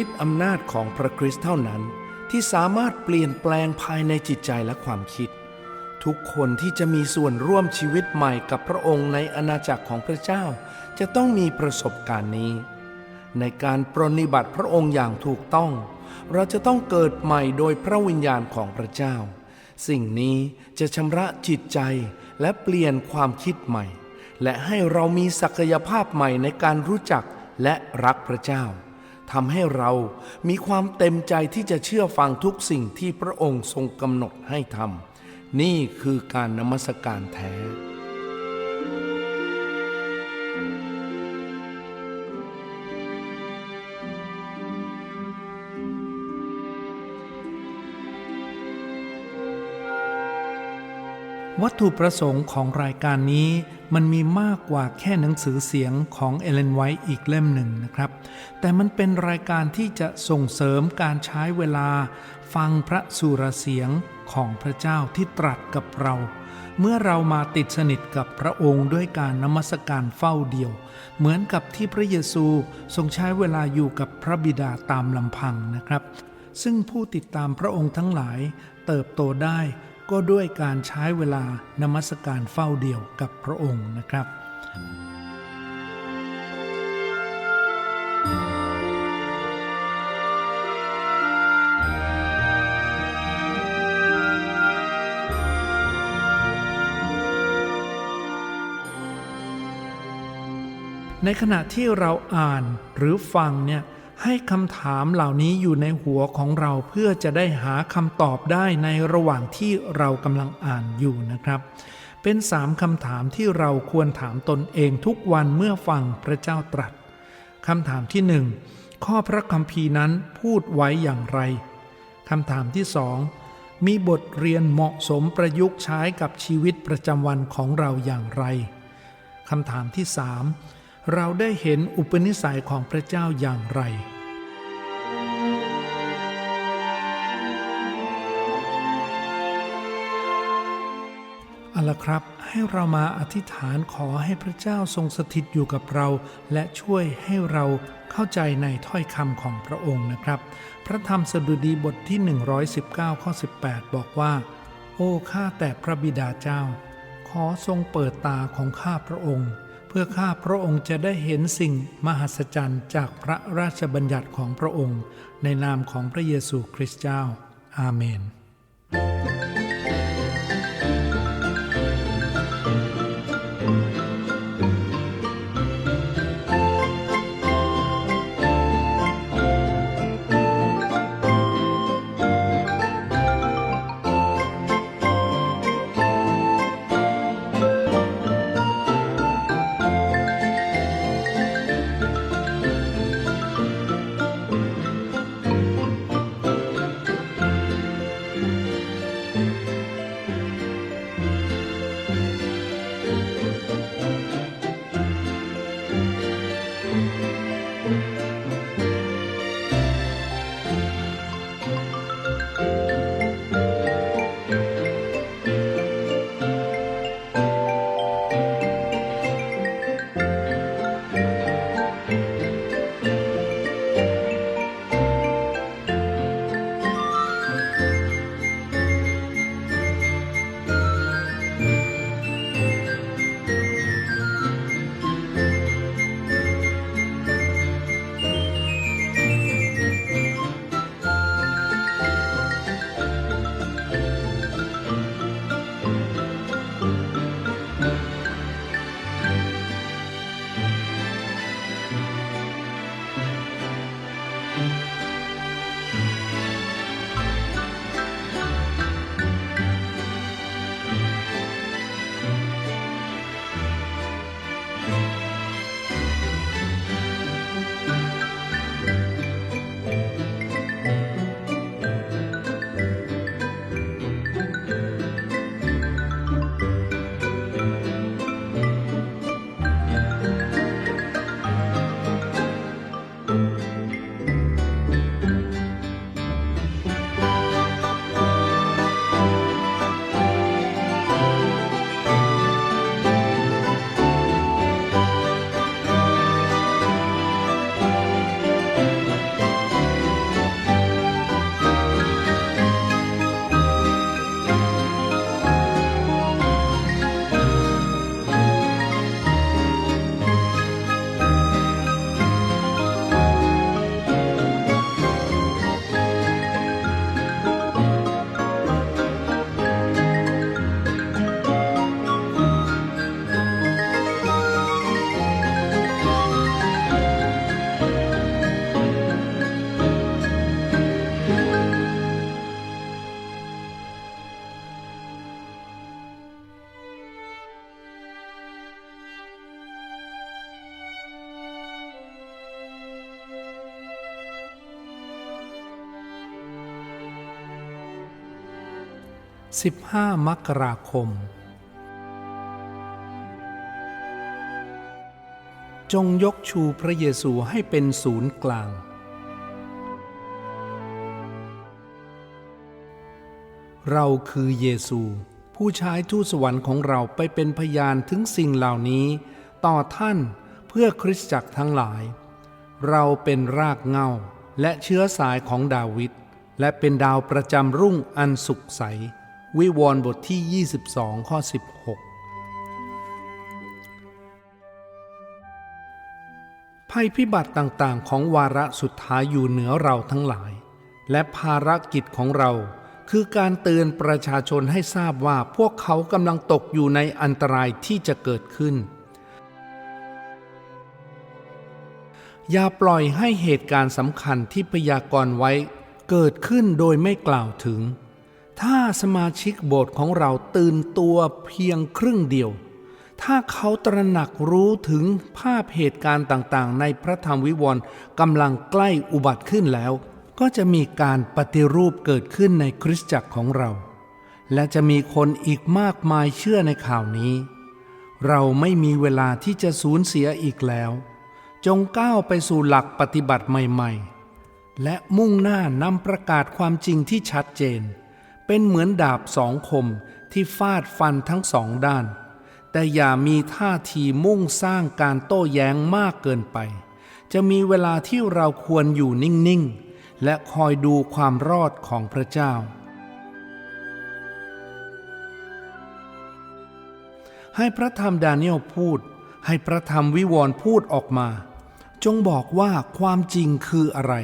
ฤทธิ์อำนาจของพระคริสต์เท่านั้น ที่สามารถเปลี่ยนแปลงภายในจิตใจและความคิด ทุกคนที่จะมีส่วนร่วมชีวิตใหม่กับพระองค์ในอาณาจักรของพระเจ้า จะต้องมีประสบการณ์นี้ ในการปรนิบัติพระองค์อย่างถูกต้อง เราจะต้องเกิดใหม่โดยพระวิญญาณของพระเจ้า สิ่งนี้จะชำระจิตใจและเปลี่ยนความคิดใหม่ และให้เรามีศักยภาพใหม่ในการรู้จักและรักพระเจ้า ทำให้เรามีความเต็มใจที่จะเชื่อฟังทุกสิ่งที่พระองค์ทรงกำหนดให้ทำนี่คือการนมัสการแท้ วัตถุประสงค์ของรายการนี้มันมีมากกว่าแค่หนังสือเสียงของเอเลนไวท์อีกเล่มหนึ่งนะครับ แต่มันเป็นรายการที่จะส่งเสริมการใช้เวลา ฟังพระสุรเสียงของพระเจ้าที่ตรัสกับเรา เมื่อเรามาติดสนิทกับพระองค์ด้วยการนมัสการเฝ้าเดียว เหมือนกับที่พระเยซูทรงใช้เวลาอยู่กับพระบิดาตามลำพังนะครับ ซึ่งผู้ติดตามพระองค์ทั้งหลายเติบโตได้ ก็ด้วยการใช้เวลานมัสการเฝ้าเดี่ยวกับพระองค์นะครับ ในขณะที่เราอ่านหรือฟังเนี่ย ให้คำถามเหล่านี้อยู่ในหัวของเราเพื่อจะได้หาคำตอบได้ในระหว่างที่เรากำลังอ่านอยู่นะครับ เป็นสามคำถามที่เราควรถามตนเองทุกวันเมื่อฟังพระเจ้าตรัสคำถามที่หนึ่งข้อพระคัมภีร์นั้นพูดไว้อย่างไรคำถามที่สองมีบทเรียนเหมาะสมประยุกต์ใช้กับชีวิตประจำวันของเราอย่างไรคำถามที่สาม เราได้เห็นอุปนิสัยของพระเจ้าอย่างไร เอาละครับ ให้เรามาอธิษฐานขอให้พระเจ้าทรงสถิตอยู่กับเรา และช่วยให้เราเข้าใจในถ้อยคำของพระองค์นะครับ พระธรรมสดุดีบทที่ 119 ข้อ 18 บอกว่า โอ้ข้าแต่พระบิดาเจ้า ขอทรงเปิดตาของข้าพระองค์ เพื่อข้าพระองค์จะได้เห็นสิ่งมหัศจรรย์จากพระราชบัญญัติของพระองค์ ในนามของพระเยซูคริสต์เจ้า อาเมน 15 มกราคม จงยกชูพระเยซูให้เป็นศูนย์กลาง เราคือเยซู ผู้ใช้ทูตสวรรค์ของเราไปเป็นพยานถึงสิ่งเหล่านี้ ต่อท่านเพื่อคริสตจักรทั้งหลาย เราเป็นรากเงาและเชื้อสายของดาวิดและเป็นดาวประจำรุ่งอันสุขใส วิวรณ์บทที่ 22 ข้อ 16 ภัยพิบัติต่างๆ ของวาระสุดท้ายอยู่เหนือเราทั้งหลาย และภารกิจของเราคือการเตือนประชาชนให้ทราบว่าพวกเขากำลังตกอยู่ในอันตรายที่จะเกิดขึ้น อย่าปล่อยให้เหตุการณ์สำคัญที่พยากรณ์ไว้เกิดขึ้นโดยไม่กล่าวถึง ถ้าสมาชิกโบสถ์ของเราตื่นตัวเพียงครึ่งเดียว ถ้าเขาตระหนักรู้ถึงภาพเหตุการณ์ต่างๆ ในพระธรรมวิวรณ์กำลังใกล้อุบัติขึ้นแล้ว ก็จะมีการปฏิรูปเกิดขึ้นในคริสตจักรของเรา และจะมีคนอีกมากมายเชื่อในข่าวนี้ เราไม่มีเวลาที่จะสูญเสียอีกแล้ว จงก้าวไปสู่หลักปฏิบัติใหม่ ๆ และมุ่งหน้านำประกาศความจริงที่ชัดเจน เป็นเหมือนดาบสองคมที่ฟาดฟันทั้งสองด้าน แต่อย่ามีท่าทีมุ่งสร้างการโต้แย้งมากเกินไป จะมีเวลาที่เราควรอยู่นิ่ง ๆ และคอยดูความรอดของพระเจ้า ให้พระธรรมดาเนียลพูด ให้พระธรรมวิวรณ์พูดออกมา จงบอกว่าความจริงคืออะไร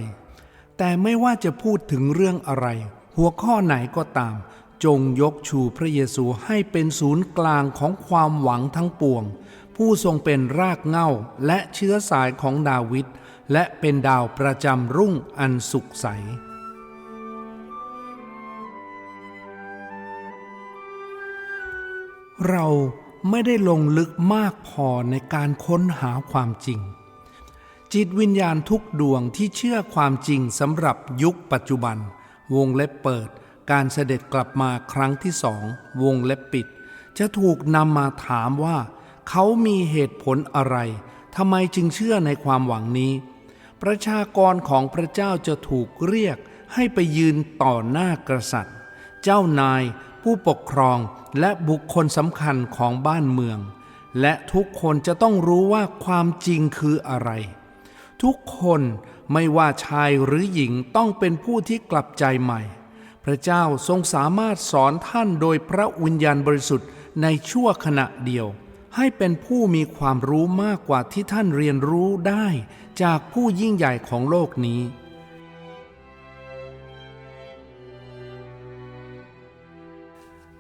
แต่ไม่ว่าจะพูดถึงเรื่องอะไร หัวข้อไหนก็ตาม จงยกชูพระเยซูให้เป็นศูนย์กลางของความหวังทั้งปวง ผู้ทรงเป็นรากเหง้าและเชื้อสายของดาวิดและเป็นดาวประจำรุ่งอันสุขใสเราไม่ได้ลงลึกมากพอในการค้นหาความจริง จิตวิญญาณทุกดวงที่เชื่อความจริงสำหรับยุคปัจจุบัน วงเล็บเปิด การเสด็จกลับมาครั้งที่สองวงเล็บปิด จะถูกนำมาถามว่า เขามีเหตุผลอะไรทำไมจึงเชื่อในความหวังนี้ ประชากรของพระเจ้าจะถูกเรียกให้ไปยืนต่อหน้ากษัตริย์ เจ้านายผู้ปกครองและบุคคลสำคัญของบ้านเมือง และทุกคนจะต้องรู้ว่าความจริงคืออะไร ทุกคน ไม่ว่าชายหรือหญิงต้องเป็นผู้ที่กลับใจใหม่ พระเจ้าทรงสามารถสอนท่านโดยพระวิญญาณบริสุทธิ์ในชั่วขณะเดียว ให้เป็นผู้มีความรู้มากกว่าที่ท่านเรียนรู้ได้จากผู้ยิ่งใหญ่ของโลกนี้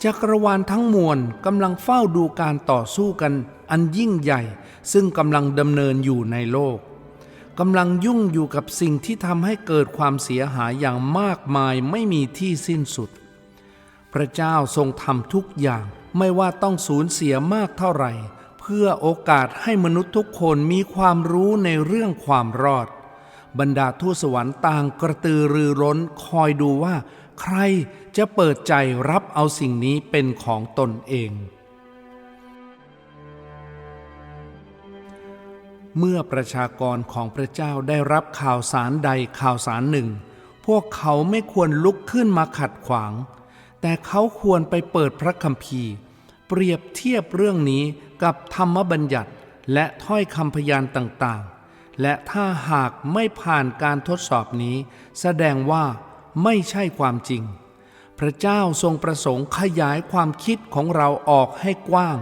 จักรวาลทั้งมวลกำลังเฝ้าดูการต่อสู้กันอันยิ่งใหญ่ ซึ่งกำลังดำเนินอยู่ในโลก กำลังยุ่งอยู่กับสิ่งที่ทำให้เกิดความเสียหายอย่างมากมายไม่มีที่สิ้นสุด พระเจ้าทรงทำทุกอย่างไม่ว่าต้องสูญเสียมากเท่าไหร่ เพื่อโอกาสให้มนุษย์ทุกคนมีความรู้ในเรื่องความรอด บรรดาทูตสวรรค์ต่างกระตือรือร้นคอยดูว่า ใครจะเปิดใจรับเอาสิ่งนี้เป็นของตนเอง เมื่อประชากรของพระเจ้าได้รับข่าวสารใดข่าวสารหนึ่ง พวกเขาไม่ควรลุกขึ้นมาขัดขวาง แต่เขาควรไปเปิดพระคัมภีร์ เปรียบเทียบเรื่องนี้กับธรรมบัญญัติและถ้อยคำพยานต่างๆ และถ้าหากไม่ผ่านการทดสอบนี้ แสดงว่าไม่ใช่ความจริง พระเจ้าทรงประสงค์ขยายความคิดของเราออกให้กว้าง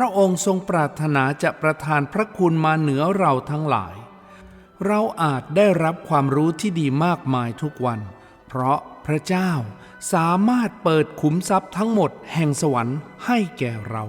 ระองค์ทรงปรารถนาจะประทานพระคุณมาเหนือเราทั้งหลาย เราอาจได้รับความรู้ที่ดีมากมายทุกวัน เพราะพระเจ้าสามารถเปิดขุมทรัพย์ทั้งหมดแห่งสวรรค์ให้แก่เรา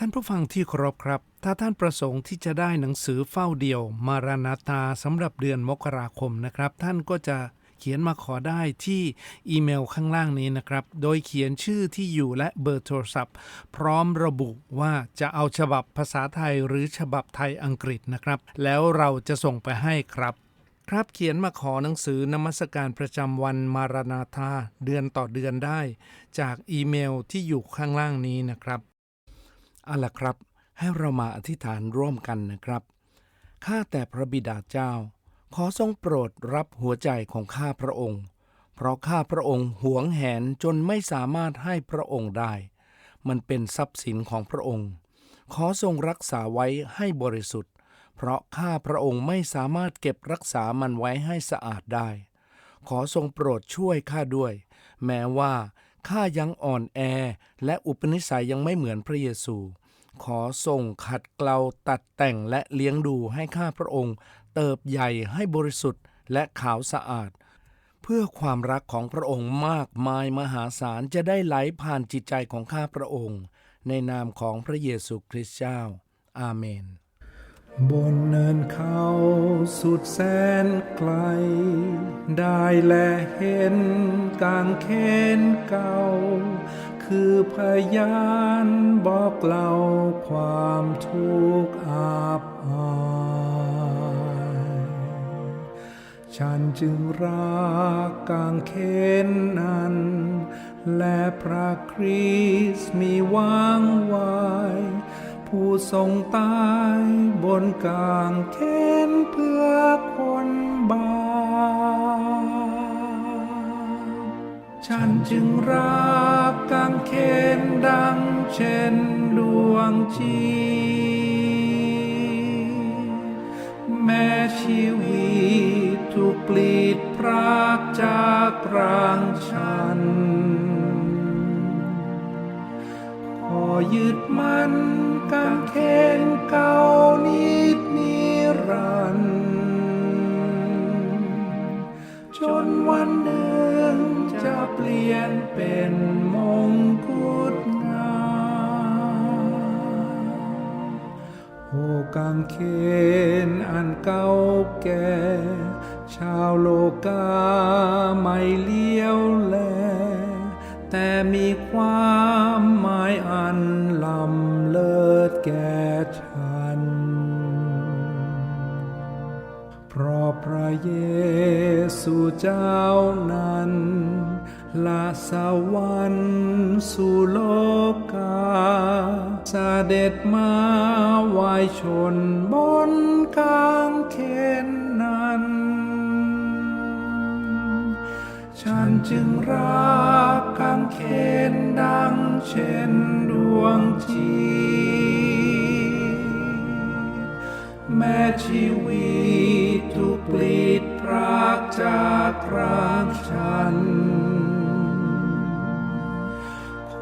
ท่านผู้ฟังที่เคารพครับ ถ้าท่านประสงค์ที่จะได้หนังสือเฝ้าเดี่ยว มารานาตาสำหรับเดือนมกราคมนะครับ ท่านก็จะเขียนมาขอได้ที่อีเมลข้างล่างนี้นะครับ โดยเขียนชื่อที่อยู่และเบอร์โทรศัพท์ พร้อมระบุว่าจะเอาฉบับภาษาไทยหรือฉบับไทยอังกฤษนะครับ แล้วเราจะส่งไปให้ครับครับเขียนมาขอหนังสือนมัสการประจำวันมารานาธาเดือนต่อเดือนได้ จากอีเมลที่อยู่ข้างล่างนี้นะครับ เอาล่ะครับ ให้เรามาอธิษฐานร่วมกันนะครับ ข้าแต่พระบิดาเจ้า ขอทรงโปรดรับหัวใจของข้าพระองค์ เพราะข้าพระองค์หวงแหนจนไม่สามารถให้พระองค์ได้ มันเป็นทรัพย์สินของพระองค์ ขอทรงรักษาไว้ให้บริสุทธิ์ เพราะข้าพระองค์ไม่สามารถเก็บรักษามันไว้ให้สะอาดได้ ขอทรงโปรดช่วยข้าด้วย แม้ว่า ข้ายังอ่อนแอและอุปนิสัยยังไม่เหมือนพระเยซู ขอทรงขัดเกลาตัดแต่งและเลี้ยงดูให้ข้าพระองค์ เติบใหญ่ให้บริสุทธิ์และขาวสะอาด เพื่อความรักของพระองค์มากมายมหาศาลจะได้ไหลผ่านจิตใจของข้าพระองค์ ในนามของพระเยซูคริสต์เจ้า อาเมน บนเนินเขาสุดแสนไกล ได้แลเห็นกางเขนเก่า คือพยานบอกเล่าความทุกข์อาบอายฉันจึงรักกางเขนนั้น และพระคริสต์มีวางไว้ ผู้ทรงตายบนกลางเขนเพื่อคนบาปฉันจึงรักกางเขนดังเช่นดวงจิตแม้ชีวิตถูกปลีดพรากจากร่างฉัน ขอยึดมัน กางเขนเก่านิดนิรันต์จนวันหนึ่งจะเปลี่ยนเป็นมงกุฎงามโอกางเขนอันเก่าแก่ชาวโลกาไม่เลี้ยวแล แต่มีความ แก่ฉัน เพราะพระเยซูเจ้านั้นละสวรรค์สู่โลกาสเสด็จมาไหวชนบนกางเขนนั้น ฉันจึงรักกางเขนดังเช่นดวงจิต แม้ชีวิตถูกปลีดพรากจากร่างฉัน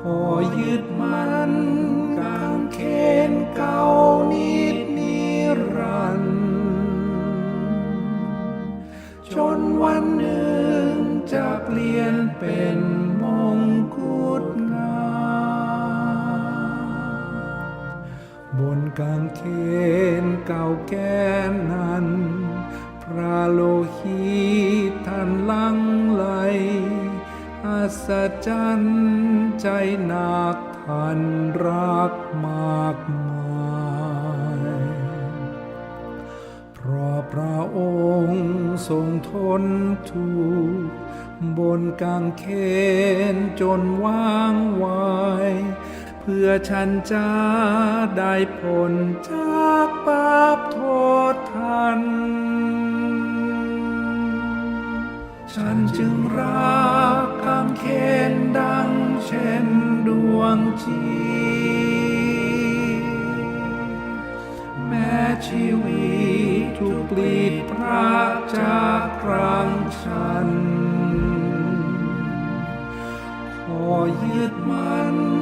ขอยึดมันกางเขนเก่านิดนิรันต์จนวันหนึ่งจะเปลี่ยนเป็น กางเขนเก่าแก่นั้น พระโลหิตท่านลังไหลอัศจรรย์ใจหนักท่านรักมากมายเพราะพระองค์ทรงทนทุกบนกางเขนจนว่างไวาย พื่อฉันจะได้ผลจากบาปโทษทัน ฉันจึงรักกางเขนดังเช่นดวงจิตแม้ชีวิตถูกปลีดพรากจากร่างฉัน ขอยึดมัน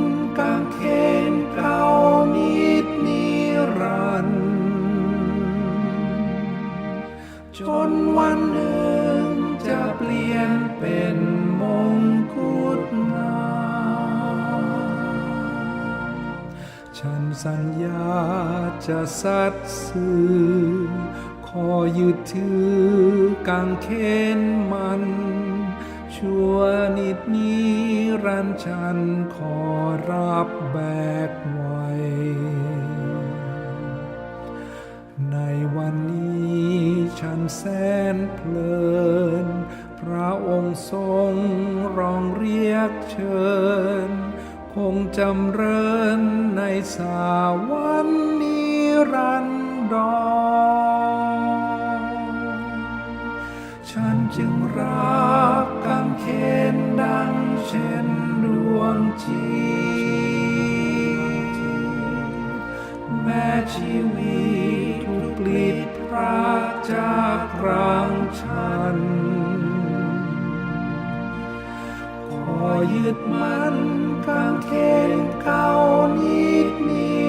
สัญญาจะสัตย์ซื่อขอยึดถือกางเขนมัน ชั่วนิดนี้รันฉันขอรับแบกไว้ในวันนี้ฉันแสนเพลิน พระองค์ทรงร้องเรียกเชิญ คงจำเริญในสาวันนิรันดรฉันจึงรักกางเขนดังเช่นดวงจิตแม้ชีวิตถูกปลิดพรากจากร่างฉันขอยึดมัน กางเขนเก่านิดนี้